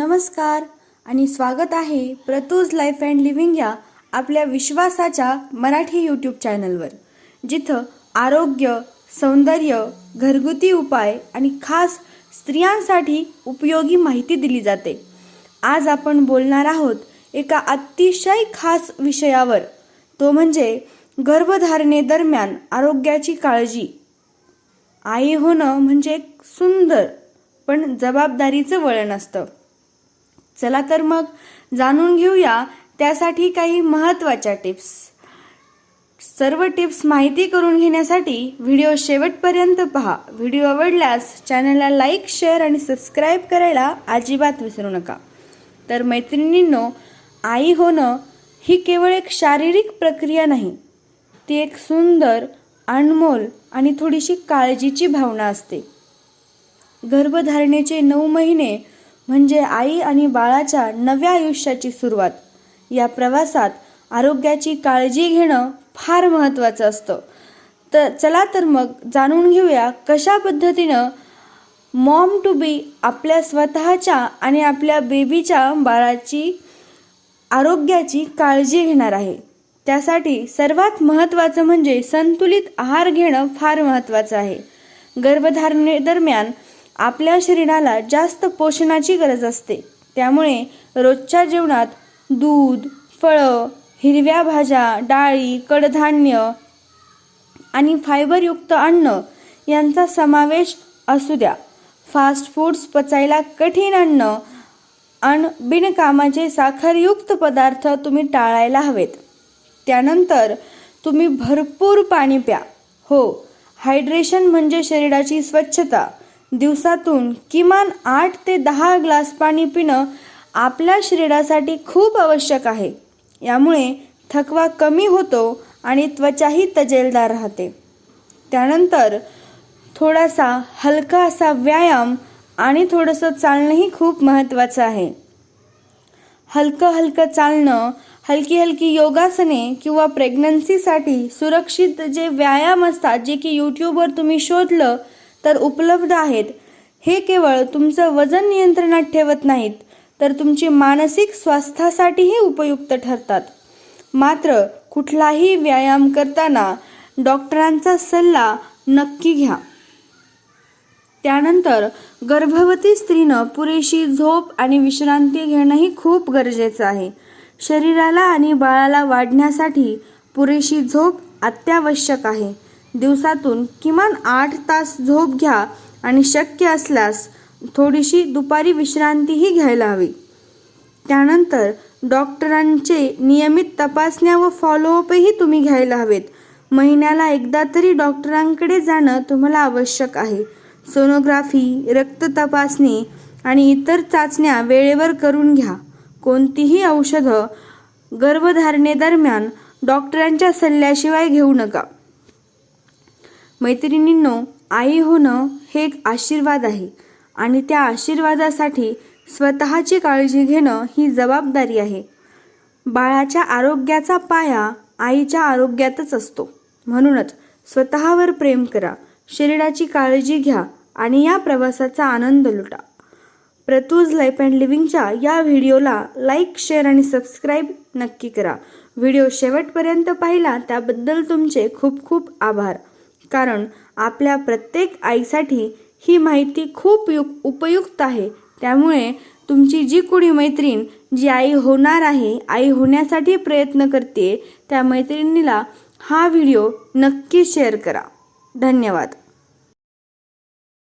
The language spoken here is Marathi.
नमस्कार आणि स्वागत आहे प्रतूज लाईफ अँड लिव्हिंग या आपल्या विश्वासाच्या मराठी यूट्यूब चॅनलवर जिथं आरोग्य सौंदर्य घरगुती उपाय आणि खास स्त्रियांसाठी उपयोगी माहिती दिली जाते. आज आपण बोलणार आहोत एका अतिशय खास विषयावर. तो म्हणजे गर्भधारणेदरम्यान आरोग्याची काळजी. आई होणं म्हणजे एक सुंदर पण जबाबदारीचं वळण असतं. चला तर मग जाणून घेऊया त्यासाठी काही महत्त्वाच्या टिप्स. सर्व टिप्स माहिती करून घेण्यासाठी व्हिडिओ शेवटपर्यंत पहा. व्हिडिओ आवडल्यास चॅनलला लाईक शेअर आणि सबस्क्राईब करायला अजिबात विसरू नका. तर मैत्रिणींनो आई होणं ही केवळ एक शारीरिक प्रक्रिया नाही ती एक सुंदर अनमोल आणि थोडीशी काळजीची भावना असते. गर्भधारणेचे नऊ महिने म्हणजे आई आणि बाळाच्या नव्या आयुष्याची सुरुवात. या प्रवासात आरोग्याची काळजी घेणं फार महत्त्वाचं असतं. तर चला तर मग जाणून घेऊया कशा पद्धतीनं मॉम टू बी आपल्या स्वतःच्या आणि आपल्या बेबीच्या बाळाची आरोग्याची काळजी घेणार आहे. त्यासाठी सर्वात महत्त्वाचं म्हणजे संतुलित आहार घेणं फार महत्त्वाचं आहे. गर्भधारणेदरम्यान आपल्या शरीराला जास्त पोषणाची गरज असते. त्यामुळे रोजच्या जेवणात दूध फळं हिरव्या भाज्या डाळी कडधान्य आणि फायबरयुक्त अन्न यांचा समावेश असू द्या. फास्ट फूड्स पचायला कठीण अन्न अन बिनकामाचे साखरयुक्त पदार्थ तुम्ही टाळायला हवेत. त्यानंतर तुम्ही भरपूर पाणी प्या. हो हायड्रेशन म्हणजे शरीराची स्वच्छता. दिवसातून किमान आठ ते दहा ग्लास पाणी पिणं आपल्या शरीरासाठी खूप आवश्यक आहे. यामुळे थकवा कमी होतो आणि त्वचाही तजेलदार राहते. त्यानंतर थोडासा हलका असा व्यायाम आणि थोडंसं चालणंही खूप महत्त्वाचं आहे. हलकं हलकं चालणं हलकी हलकी योगासने किंवा प्रेग्नन्सीसाठी सुरक्षित जे व्यायाम असतात जे की यूट्यूबवर तुम्ही शोधलं तर उपलब्ध आहेत. हे केवळ तुमचं वजन नियंत्रणात ठेवत नाहीत तर तुमची मानसिक स्वास्थ्यासाठीही उपयुक्त ठरतात. मात्र कुठलाही व्यायाम करताना डॉक्टरांचा सल्ला नक्की घ्या. त्यानंतर गर्भवती स्त्रीनं पुरेशी झोप आणि विश्रांती घेणंही खूप गरजेचं आहे. शरीराला आणि बाळाला वाढण्यासाठी पुरेशी झोप अत्यावश्यक आहे. दिवसातून किमान आठ तास झोप घ्या आणि शक्य असल्यास थोडीशी दुपारी विश्रांतीही घ्यायला हवी. त्यानंतर डॉक्टरांचे नियमित तपासण्या व फॉलोअपही तुम्ही घ्यायला हवेत. महिन्याला एकदा तरी डॉक्टरांकडे जाणं तुम्हाला आवश्यक आहे. सोनोग्राफी रक्त तपासणी आणि इतर चाचण्या वेळेवर करून घ्या. कोणतीही औषधं गर्भधारणेदरम्यान डॉक्टरांच्या सल्ल्याशिवाय घेऊ नका. मैत्रिणींनो आई होणं हे एक आशीर्वाद आहे आणि त्या आशीर्वादासाठी स्वतःची काळजी घेणं ही जबाबदारी आहे. बाळाच्या आरोग्याचा पाया आईच्या आरोग्यातच असतो. म्हणूनच स्वतःवर प्रेम करा शरीराची काळजी घ्या आणि या प्रवासाचा आनंद लुटा. प्रतूज लाईफ अँड लिव्हिंगच्या या व्हिडिओला लाईक शेअर आणि सबस्क्राईब नक्की करा. व्हिडिओ शेवटपर्यंत पाहिला त्याबद्दल तुमचे खूप खूप आभार. कारण आपल्या प्रत्येक आईसाठी ही माहिती खूप यु उपयुक्त आहे. त्यामुळे तुमची जी कोणी मैत्रीण जी आई होणार आहे आई होण्यासाठी प्रयत्न करते त्या मैत्रिणीला हा व्हिडिओ नक्की शेअर करा. धन्यवाद.